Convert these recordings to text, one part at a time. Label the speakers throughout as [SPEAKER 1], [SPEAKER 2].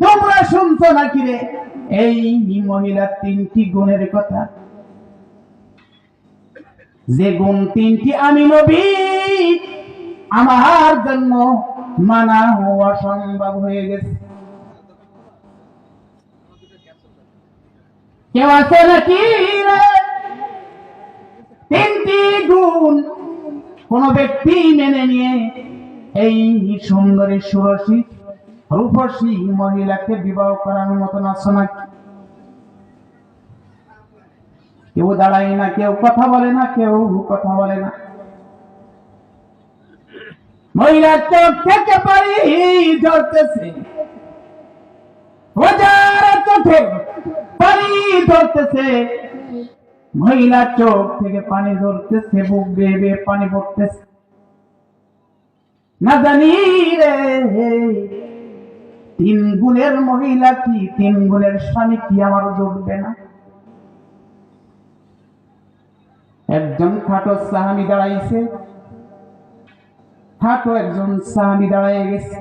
[SPEAKER 1] তোমরা শুনছো নাকি রে? এই মহিলার তিনটি গুণের কথা। যে গুণ তিনটি আমি নবী, আমার জন্য মানা হওয়া সম্ভব হয়ে গেছে। কেউ আছে নাকি তিনটি গুণ কোন ব্যক্তি মেনে নিয়ে এই সুন্দরী সুরসী রূপসী মহিলাকে বিবাহ করানোর মতন কেউ দাঁড়ায় না, কেউ কথা বলে না, কেউ কথা বলে না। মহিলার চোখ থেকে রোজার চোখে পানি ধরতেছে। মহিলার চোখ থেকে পানি ধরতেছে, বুক বেয়ে পানি পড়তেছে। না জানি রে তিন গুণের মহিলা কি? তিন গুণের স্বামী কি আমার জুটবে না? একজন খাটো সাহাবি দাঁড়াইছে। খাটো একজন সাহাবি দাঁড়াই গেছে।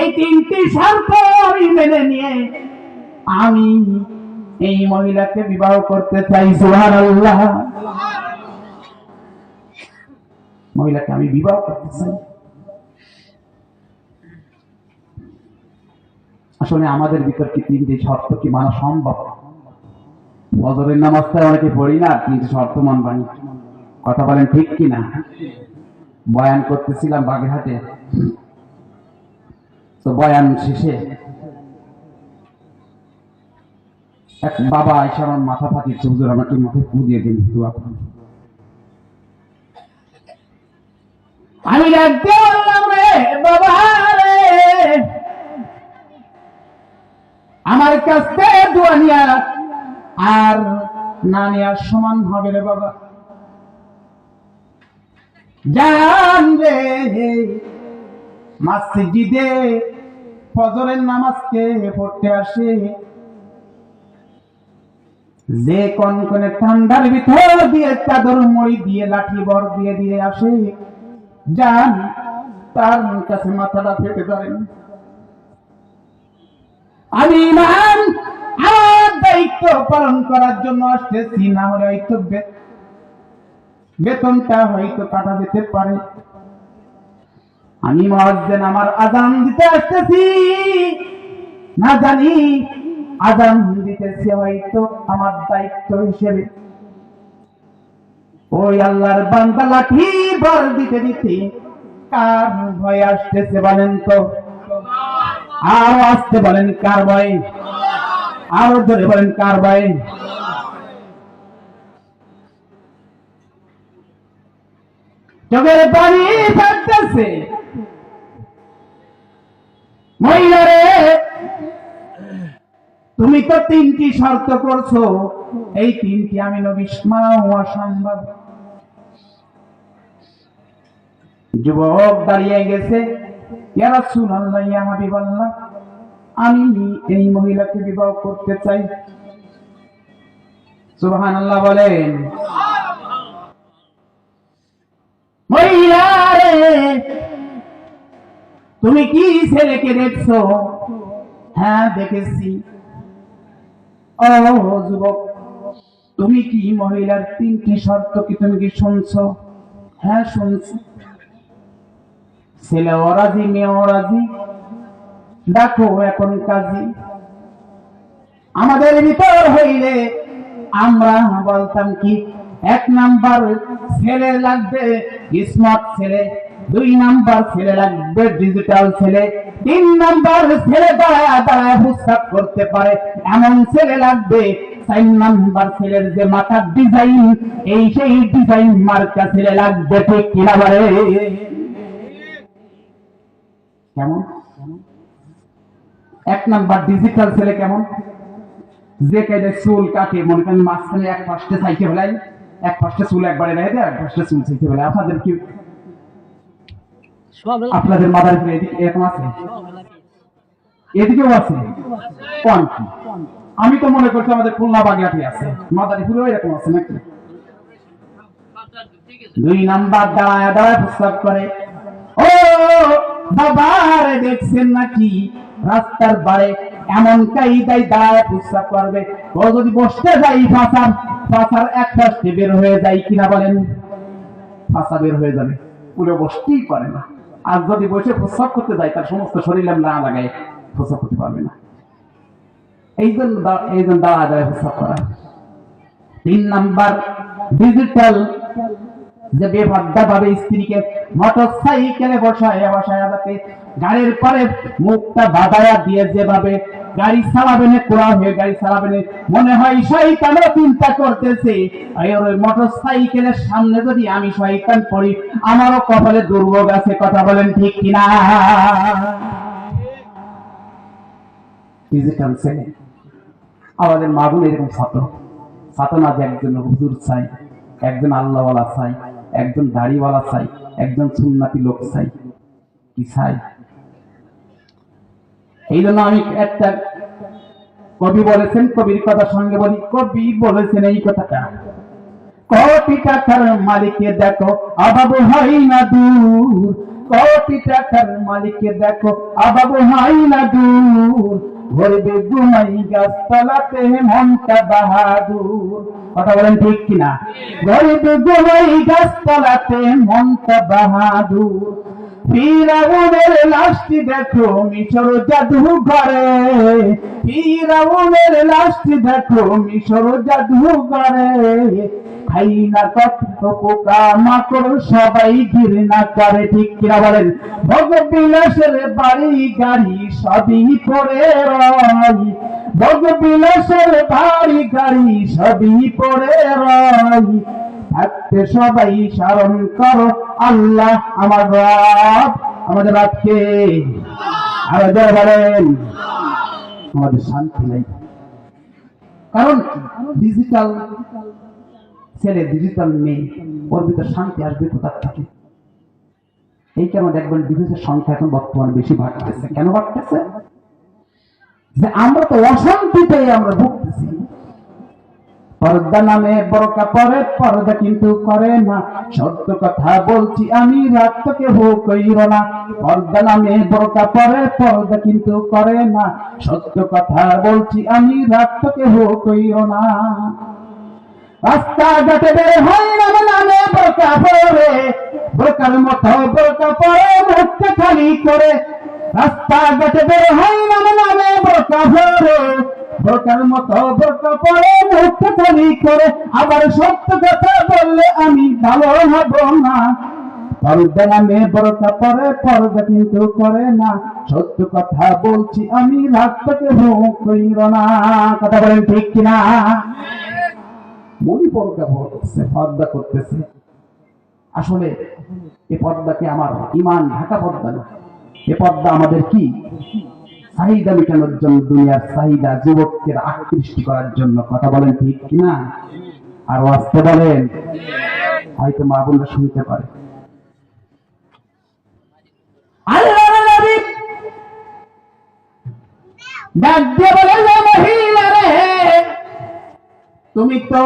[SPEAKER 1] এই তিনটি শর্ত আমি মেনে নিয়ে আমি এই মহিলাকে বিবাহ করতে চাই, সুবহানাল্লাহ। মহিলাকে আমি বিবাহ করতে চাই। আসলে আমাদের ভিতর কি তিনটি শর্ত কি মানা সম্ভব? ফজরের নামাজটা অনেকে পড়ি না, তিনটি শর্ত মানবানি কথা বলেন ঠিক কি না বয়ান করতেছিলাম বাগেরহাটে। তো বয়ান শেষে এক বাবা আমার মাথা ফাটিয়েছে, হুজুর, আমাকে ফু দিয়ে দিন দোয়া করুন আমি ডাকতে বললাম রে, বাবা রে। আমার কাছ দোয়া নিয়া আর না নেওয়ার সমান হবে রে বাবা। জান রে, মসজিদে ফজরের নামাজকে পড়তে আসে। যে কোন কোন ঠান্ডার ভিতর দিয়ে চাদর মড়ি দিয়ে লাঠি বর দিয়ে দিয়ে আসে। যান তার কাছে মাথাটা ফেটে ধরেন আমি ইমান, আমার দায়িত্ব পালন করার জন্য আসতেছি, না হলে হয়তো বেতনটা হয়তো কাটা যেতে পারে। আমি মহাজ্জেন, আমার আজান দিতে আসতেছি। না জানি, আজান দিতেছি হয়তো আমার দায়িত্ব হিসেবে। ওই আল্লাহর বান্দা লাঠি বল দিতে দিতে কার ভয় আসতেছে বলেন তো? আরও আসতে বলেন কার ভয়? আরও ধরে বলেন কার ভয়? চোখের পানি থাকতেছে মহিলারে, তুমি তো তিনটি শর্ত করছ। এই তিনটি আমি নবিস্মা হওয়া সম্ভব। যুবক দাঁড়িয়ে গেছে। ইয়ারা সুনাল্লাহ ইয়া হাবিবাল্লাহ আমি এই মহিলাকে বিবাহ করতে চাই। সুবহানাল্লাহ বলেন। তুমি কি ছেলেকে দেখছ? হ্যাঁ দেখেছি। ও যুবক, তুমি কি মহিলার তিনটি শর্ত কি তুমি কি শুনছো? হ্যাঁ শুনছি। ছেলে অরাজি, মেয়ে অরাজি দেখো এখন কাজী। আমাদের ভিতর হইলে আমরা বলতাম কি, এক নাম্বার ছেলে লাগবে স্মার্ট ছেলে, দুই নাম্বার ছেলে লাগবে ডিজিটাল ছেলে, তিন নাম্বার ছেলে দাঁড়ায় দাঁড়ায় প্রস্তাব করতে পারে। এমন ছেলে লাগবে, চার নাম্বার ছেলের যে মাথার ডিজাইন এই সেই ডিজাইন মার্কা ছেলে লাগবে, ঠিক কিনা বলে? কেমন? এক নাম্বার ডিজিটাল ছেলে কেমন? যে কাজে চুল কাটে মনে করেন মাঝখানে এক পাশে ফেলাই এক পাশে চুল একবারে রেখে দেয় এক পাশে চুল চাইতে ফেলাই আপনাদের কি আপনাদের মাদার এদিকে এরকম আছে? এদিকেও আছে? কোন আমি তো মনে করছি আমাদের খুলনা বাগেরহাটে আছে। মাদারীপুরেও এরকম আছে নাকি? দুই নাম্বার দাঁড়ায় দাঁড়ায় প্রস্তাব করে। বাবারে দেখছেন নাকি? রাস্তার বারে এমন কাইদাই দাঁড়ায় প্রস্তাব করবে। ও যদি বসতে যাই ফাঁসার ফাঁসার এক পাশে বের হয়ে যায় কিনা বলেন? ফাঁসা বের হয়ে যাবে। পুরো বসতেই পারে না। আর যদি বসে প্রস্রাব করতে যায়, তার সমস্ত শরীরে না লাগায় প্রস্রাব করতে পারবে না। এই জন্য এই জন্য দাঁড়া যায় প্রস্রাব করা। তিন নাম্বার ডিজিটাল যে বেবাদ্দা ভাবে স্ত্রীকে মোটর সাইকেলে বসায় বসায় যাতে গাড়ির পরে মুখটা বাধায়া দিয়ে যেভাবে গাড়ি চালাবে না কোড়া হয়ে গাড়ি চালাবে না মনে হয় শয়তানও চিন্তা করতেছে, আর ওই মোটর সাইকেলের সামনে যদি আমি শয়তান পড়ি, আমারও কপালে দুর্ভোগ আছে। কথা বলেন ঠিক কিনা? ডিজিটাল ছেলে আমাদের মাগুন এরকম ছাত্র ছাত্র না যে একজন হুজুর চাই একজন আল্লাহওয়ালা চাই একজন দাড়িওয়ালা চাই, একজন সুন্নাতি লোক চাই। কি চাই? এই জন্য আমি একটা কবি বলেছেন, কবির কথা সঙ্গে বলি, কবি বলেছেন এই কথাটা। কোটি টাকার মালিকে দেখো অভাব হয় না দূর। কোটি টাকার মালিকে দেখো অভাব হয় না দূর। ভরবে ঘুমাই গাছতলাতে মনটা বাহাদুর। কথা বলেন ঠিক কিনা? গরিবে ঘুমাই গাছতলাতে মনটা বাহাদুর। ফিরাউনের লাশটি দেখো, মিশর জাদু ঘরে ফিরাউনের লাশটি দেখো, মিশর জাদু ঘরে খাই না কত পোকা মাকড় সবাই ঘৃণা করে, ঠিক কিনা বলেন? ভোগ বিলাসের বাড়ি গাড়ি সবই পড়ে রয়। ভোগ বিলাসের বাড়ি গাড়ি সবই পড়ে রয়। থাকতে সবাই স্মরণ করো, আল্লাহ আমার রব, আমাদের রাতকে আমাদের বলেন। আমাদের শান্তি নেই। কারণ ডিজিটাল ছেলে ডিজিটাল মেয়ে, ওর ভিতর শান্তি আসবে কোথার থেকে? এই কেন দেখবেন ডিভিসের সংখ্যা এখন বর্তমানে বেশি বাড়তেছে? কেন বাড়তেছে? যে আমরা তো অশান্তিতে আমরা ভুগতেছি। পর্দা নামে বরকা পরে, পর্দা কিন্তু করে না। সত্য কথা বলছি আমি রাত তোকে কইর না। পর্দা নামে বরকা পরে, পর্দা কিন্তু করে না। সত্য কথা বলছি আমি রাত তোকে কইর না। রাস্তাঘাটে বের হয় না নামে বোরকা পরে। বোরকার মতো বোরকা পরে মুখটা খালি করে। রাস্তাঘাটে বের হয় না নামে বোরকা পরে। বোরকার মতো বোরকা পরে মুখটা খালি করে। আবার সত্য কথা বললে আমি ভালো হব না। পর্দা নামে বোরকা পরে পর্দা কিন্তু করে না। সত্য কথা বলছি আমি রাস্তাকে হোক কইর না। কথা বলেন ঠিক কিনা? মনি পর্দা করতেছে পর্দা করতেছে। আসলে এ পর্দাকে আমার ইমান ঢাকা পর্দা না? এ পর্দা আমাদের কি? চাহিদা মেটানোর জন্য, দুনিয়ার চাহিদা যুবকদের আকৃষ্টি করার জন্য। কথা বলেন ঠিক কিনা? আর আসতে বলেন, হয়তো মা বোনরা শুনতে পারে। ডাক দিয়ে বলে "ও মহিলা রে তুমি তো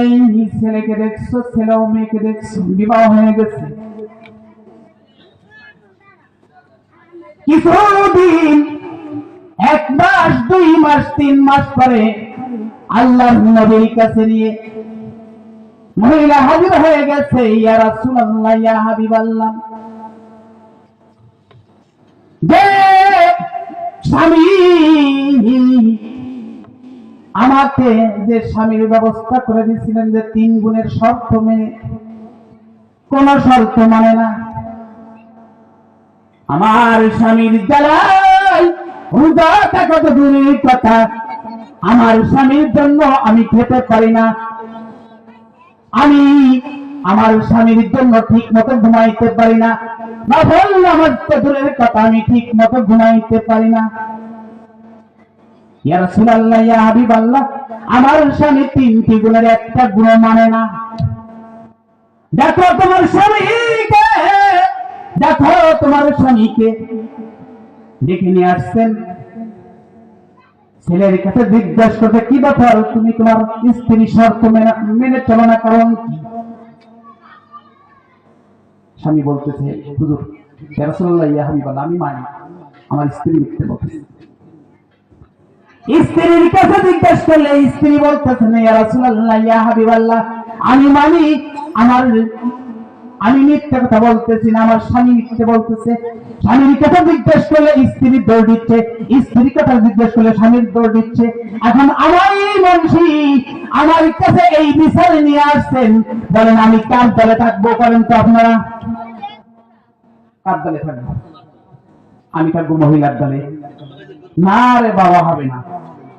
[SPEAKER 1] এই ছেলেকে দেখছ ছেলে ও মেয়েকে দেখছ, বিবাহ হয়ে গেছে। কিছুদিন, এক মাস, দুই মাস, তিন মাস পরে আল্লাহ নবীর কাছে নিয়ে মহিলা হাজির হয়ে গেছে, ইয়া রাসূলুল্লাহ, ইয়া হাবিবাল্লাহ। যে স্বামী আমাকে যে স্বামীর ব্যবস্থা করে দিয়েছিলেন যে তিন গুণের শর্ত মেনে, কোন শর্ত মানে না। আমার স্বামীর জ্বালায় কথা। আমার স্বামীর জন্য আমি খেতে পারি না। আমি আমার স্বামীর জন্য ঠিক মতো ঘুমাইতে পারি না। নামাজ তো দূরের কথা, আমি ঠিক মতো ঘুমাইতে পারি না। আমার স্বামী তিনটি গুণের একটা গুণ মানে না। দেখো তোমার স্বামীকে, দেখো তোমার স্বামীকে। ডেকে নিয়ে আসছেন। ছেলের কাছে জিজ্ঞাসা করতে কি ব্যাপার? তুমি তোমার স্ত্রী শর্ত মেনে চলো না, কারণ কি? স্বামী বলতেছে, হুজুর আমি মানি। আমার স্ত্রী মিথ্যে বলতেছে। স্ত্রীর কাছে জিজ্ঞেস করলে স্ত্রী বলতেছেন ইয়া হাবিবাল্লাহ, আমি মানি, আমার, আমি মিথ্যে কথা বলতেছি না, আমার স্বামী মিথ্যে বলতেছে। স্বামীর কথা জিজ্ঞেস করলে স্ত্রী দৌড় দিচ্ছে। স্ত্রীর কথা জিজ্ঞেস করলে, স্বামীর দৌড় দিচ্ছে। এখন আমার মনসি আমার কাছে এই বিচার নিয়ে আসছেন। বলেন, আমি কার দলে থাকব বলেন তো আপনারা? কার দলে থাকব? আমি থাকব মহিলার দলে। না রে বাবা, হবে না।